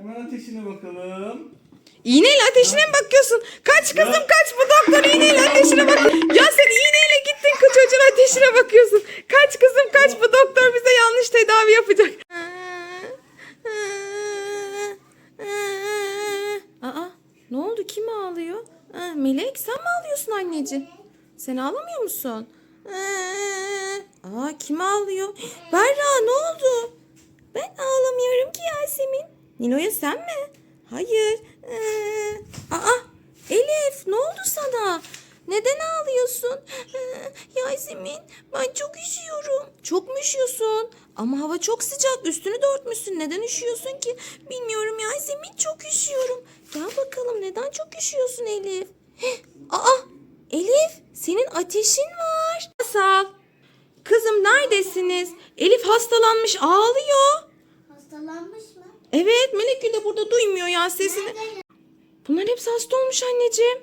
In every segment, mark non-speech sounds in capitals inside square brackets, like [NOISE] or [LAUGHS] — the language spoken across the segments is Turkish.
Hemen ateşine bakalım. İğneyle ateşine mi bakıyorsun? Kaç kızım kaç bu doktor iğneyle ateşine bak. Ya sen iğneyle gittin kız çocuğun ateşine bakıyorsun. Kaç kızım kaç bu doktor bize yanlış tedavi yapacak. Aa ne oldu kim ağlıyor? Melek sen mi ağlıyorsun anneciğim? Sen ağlamıyor musun? Aa kim ağlıyor? Berra ne oldu? Ben ağlamıyorum ki Yasemin. Nino'ya sen mi? Hayır. Ee, aa Elif ne oldu sana? Neden ağlıyorsun? Ee, Yasemin ben çok üşüyorum. Çok mu üşüyorsun? Ama hava çok sıcak üstünü de örtmüşsün. Neden üşüyorsun ki? Bilmiyorum Yasemin çok üşüyorum. Gel bakalım neden çok üşüyorsun Elif? Heh, [GASPS] Aa Elif senin ateşin var. Masal. Kızım neredesiniz? Elif hastalanmış ağlıyor. Hastalanmış mı? Evet Melek Gül de burada duymuyor ya sesini. Nerede? Bunlar hepsi hasta olmuş anneciğim.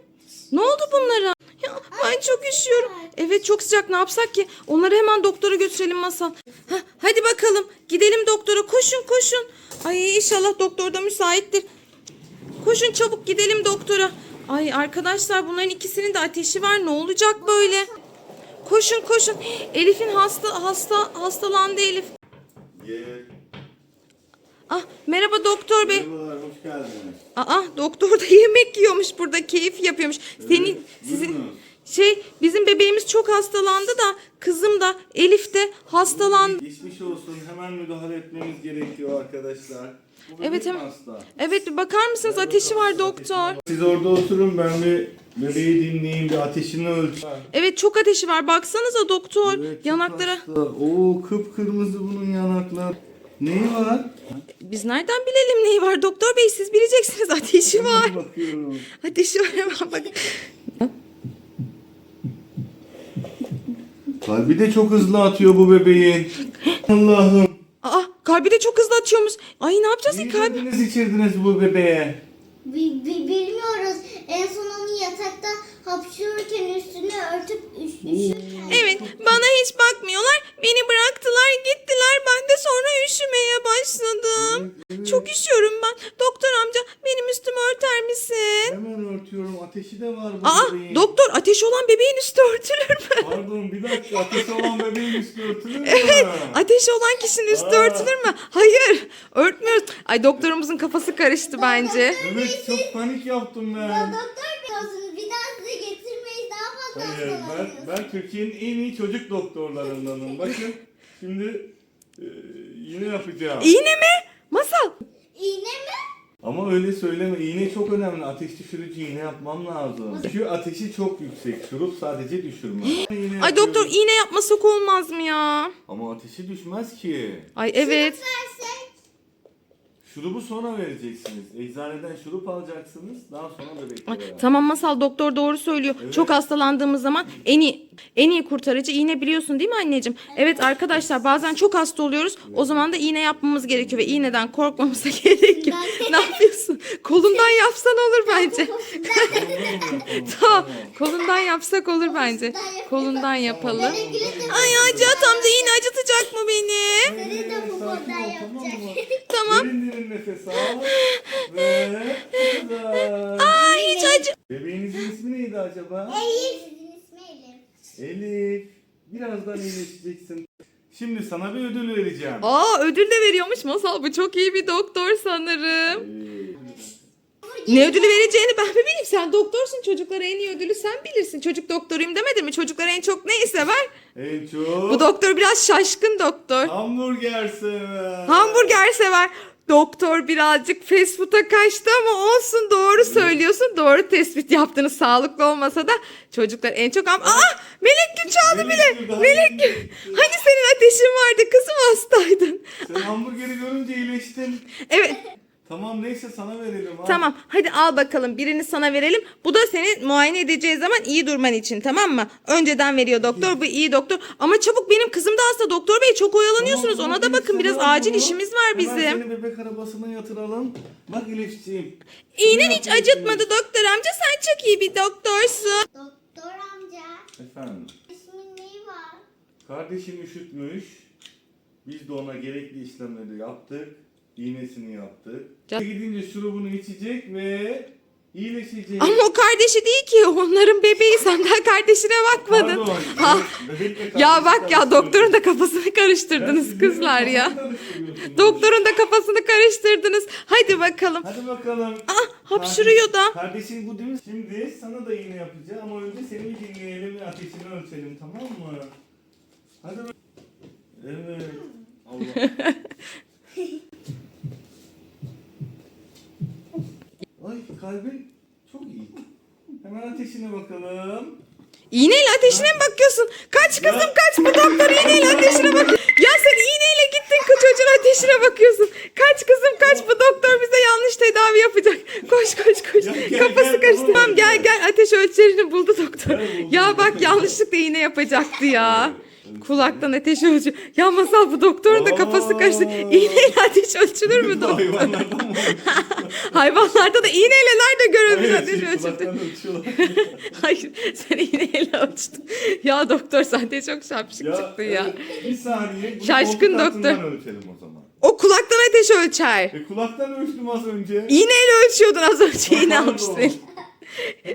Ne oldu bunlara? Ya ben çok üşüyorum. Evet çok sıcak ne yapsak ki? Onları hemen doktora götürelim masal. Hah, hadi bakalım gidelim doktora koşun koşun. Ay inşallah doktor da müsaittir. Koşun çabuk gidelim doktora. Ay arkadaşlar bunların ikisinin de ateşi var. Ne olacak böyle? Koşun koşun. Elif'in hasta hasta hastalandı Elif. Ye. Ah merhaba doktor bey. Merhabalar, hoş geldiniz. Aa doktor da [LAUGHS] yemek yiyormuş burada keyif yapıyormuş. Senin Evet, sizin buyurunuz. şey bizim bebeğimiz çok hastalandı da kızım da Elif de hastalandı. Geçmiş olsun, hemen müdahale etmemiz gerekiyor arkadaşlar. Bu bebek Evet, mi hemen- hasta? Evet bakar mısınız ateşi var doktor. Siz orada oturun, ben bir bebeği dinleyeyim, bir ateşini ölçeyim. Evet çok ateşi var baksanıza doktor Evet, çok yanaklara. hasta. Oo, kıpkırmızı bunun yanaklar. Neyi var? Biz nereden bilelim neyi var doktor bey siz bileceksiniz [LAUGHS] ateşi var. Bakıyorum. Ateşi var hemen bak. Kalbi de çok hızlı atıyor bu bebeğin. Allah'ım. Aa kalbi de çok hızlı atıyormuş. Ay ne yapacağız ki Ne kalbi? yediniz içirdiniz bu bebeğe? Bi- bi- bilmiyoruz. En son onu yatakta hapşırırken üstünü örtüp üş, üşürken. Evet bana hiç bakmıyorlar. Beni bıraktılar gittiler. Ben de sonra üşümeye başladım. Çok üşüyorum ben. Doktor amca benim üstümü örter misin? Hemen örtüyorum. Ateşi de var bu Aa bebeğin. doktor ateş olan bebeğin üstü örtülür mü? Pardon bir dakika ateşi olan bebeğin üstü örtülür mü? Ateşi olan kişinin üstü Aa. örtülür mü? Hayır örtmüyoruz. Ay doktorumuzun kafası karıştı bence. Evet çok panik yaptım Ya ben. doktor biliyorsunuz bir daha size getirmeyiz daha fazla Hayır ben, ben Türkiye'nin en iyi çocuk doktorlarındanım. Bakın [LAUGHS] şimdi e, iğne yapacağım. İğne mi? Masal. İğne mi? Ama öyle söyleme iğne çok önemli. Ateş düşürücü iğne yapmam lazım. Çünkü ateşi çok yüksek. Şurup sadece düşürmez. İğne Ay doktor yapıyorum. iğne yapmasak olmaz mı ya? Ama ateşi düşmez ki. Ay evet. Versek. Şurubu sonra vereceksiniz. Eczaneden şurup alacaksınız. Daha sonra Ay, bebeklere. Tamam masal doktor doğru söylüyor. Evet. Çok hastalandığımız zaman en iyi en iyi kurtarıcı iğne biliyorsun değil mi anneciğim? Evet arkadaşlar bazen çok hasta oluyoruz. O zaman da iğne yapmamız gerekiyor ve iğneden korkmamıza [LAUGHS] gerek yok. ne yapıyorsun? Kolundan yapsan olur bence. [LAUGHS] tamam. Kolundan yapsak olur bence. Kolundan yapalım. Ay Acat amca iğne acıtacak mı beni? Seni de bu tamam yapacak. mı? Tamam. Derin derin nefes al. Ve güzel. Aa hiç acı. Bebeğinizin ismi neydi acaba? Elif. Elif. Elif. Birazdan iyileşeceksin. Şimdi sana bir ödül vereceğim. Aa ödül de veriyormuş masal. Bu çok iyi bir doktor sanırım. Ne ödülü vereceğini ben mi bileyim? Sen doktorsun. Çocuklara en iyi ödülü sen bilirsin. Çocuk doktoruyum demedin mi? Çocuklar en çok neyi sever? en çok Bu doktor biraz şaşkın doktor. hamburger sever. Hamburger sever. Doktor birazcık fast food'a kaçtı ama olsun doğru söylüyorsun. Doğru tespit yaptınız. Sağlıklı olmasa da çocuklar en çok ham... Aa! Melek Gül çaldı bile. Melek Gül. Hani senin ateşin vardı kızım hastaydın. Sen hamburgeri görünce iyileştin. Evet Tamam neyse sana verelim. al. Tamam hadi al bakalım birini sana verelim. Bu da seni muayene edeceği zaman iyi durman için tamam mı? Önceden veriyor doktor bu iyi doktor. Ama çabuk benim kızım da hasta doktor bey çok oyalanıyorsunuz. Tamam, Ona da bakın biraz acil bunu. işimiz var Hemen bizim. seni bebek arabasına yatıralım. Bak Elifciğim. İğnen Ne hiç acıtmadı doktor amca sen çok iyi bir doktorsun. Doktor amca. Efendim. İsmin neyi var? Kardeşim üşütmüş. Biz de ona gerekli işlemleri yaptık. İğnesini yaptık. Can- Gidince şurubunu içecek ve iyileşecek. Ama o kardeşi değil ki. Onların bebeği. Sen daha kardeşine bakmadın. Pardon, Ha. bebekle Ya bak ya karıştırıyorsun. doktorun da kafasını karıştırdınız kızlar ya. karıştırıyorsunuz. Doktorun da kafasını karıştırdınız. Hadi bakalım. Hadi bakalım. Ah hapşırıyor da. Kardeşin bu değil mi? Şimdi sana da iğne yapacağım ama önce seni bir dinleyelim ve ateşini ölçelim tamam mı? Hadi bak. Evet. [LAUGHS] Allah. Ay kalbin çok iyi. Hemen ateşine bakalım. İğneyle ateşine mi bakıyorsun? Kaç kızım kaç bu doktor iğneyle ateşine bak. Ya sen iğneyle gittin kız çocuğun ateşine bakıyorsun. Kaç kızım kaç bu doktor bize yanlış tedavi yapacak. Koş koş koş. Ya gel, Kafası gel, karıştı. tamam, gel gel. ateş ölçerini buldu doktor. Buldu. Ya bak yanlışlıkla iğne yapacaktı ya. Kulaktan ateş ölçü. Ya masal bu doktorun da kafası karıştı. İğneyle ateş ölçülür mü doktor? Hayvanlardan mı? [LAUGHS] Hayvanlarda da iğneyle nerede Hayır, ateş şey, ölçüyorlar. [LAUGHS] Hayır sen iğneyle ölçtün. Ya doktor de çok şapşık çıktın ya. bir saniye. Şaşkın doktor. ölçelim o zaman. O kulaktan ateş ölçer. E kulaktan ölçtüm az önce. İğneyle ölçüyordun az önce iğne almıştın.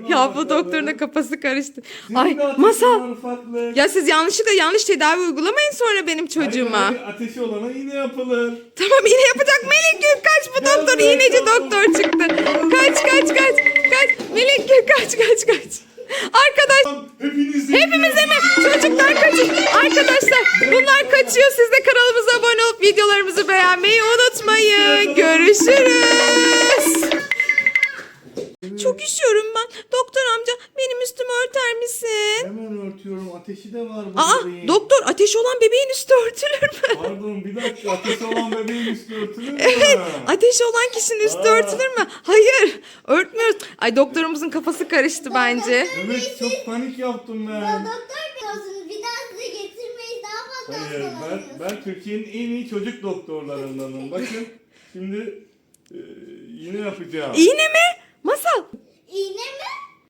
Ya bu doktorun da kafası karıştı. Sizin Ay de masal. var ufaklık. Ya siz yanlışlıkla yanlış tedavi uygulamayın sonra benim çocuğuma. Hayır, ateşi olana iğne yapılır. Tamam iğne yapacak Melek Gül kaç bu Gel doktor buraya, iğneci doktor çıktı. Kaç kaç kaç kaç. Melek Gül kaç kaç kaç. Arkadaş Tamam, Hepiniz Hepimize mi? Çocuklar kaçın. Arkadaşlar bunlar kaçıyor. Siz de kanalımıza abone olup videolarımızı beğenmeyi unutmayın. Görüşürüz. Hemen örtüyorum. Ateşi de var bu Aa bebeğin. doktor ateş olan bebeğin üstü örtülür mü? Pardon bir dakika. Ateşi olan bebeğin üstü örtülür mü? Evet ateş olan kişinin üstü Aa. örtülür mü? Hayır örtmüyoruz. Ay doktorumuzun kafası karıştı bence. Evet çok panik yaptım ben. Doktor biliyorsunuz bir daha size getirmeyiz daha fazla Hayır ben, ben Türkiye'nin en iyi çocuk doktorlarındanım. Bakın şimdi e, iğne yapacağım. İğne mi?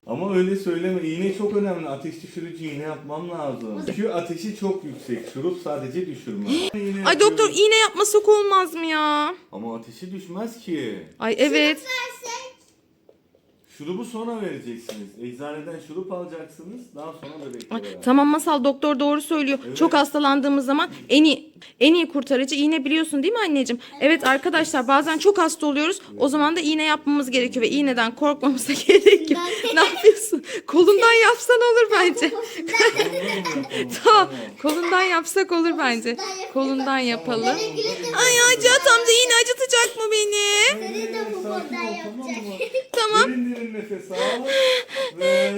Ama öyle söyleme. İğne çok önemli. Ateş düşürücü iğne yapmam lazım. Çünkü ateşi çok yüksek. Şurup sadece düşürmez. İğne Ay doktor yapıyorum. iğne yapmasak olmaz mı ya? Ama ateşi düşmez ki. Ay evet. Versek. Şurubu sonra vereceksiniz. Eczaneden şurup alacaksınız. Daha sonra bebekle Ay, tamam masal doktor doğru söylüyor. Evet. Çok hastalandığımız zaman en iyi en iyi kurtarıcı iğne biliyorsun değil mi anneciğim? Evet arkadaşlar bazen çok hasta oluyoruz. O zaman da iğne yapmamız gerekiyor ve iğneden korkmamıza [LAUGHS] gerek yok. ne yapıyorsun? Kolundan yapsan olur bence. [LAUGHS] tamam. Kolundan yapsak olur bence. Kolundan yapalım. Ay Hacat amca iğne acıtacak mı beni? Seni de bu yapacak. [LAUGHS] Tamam. Derin derin nefes al. Ve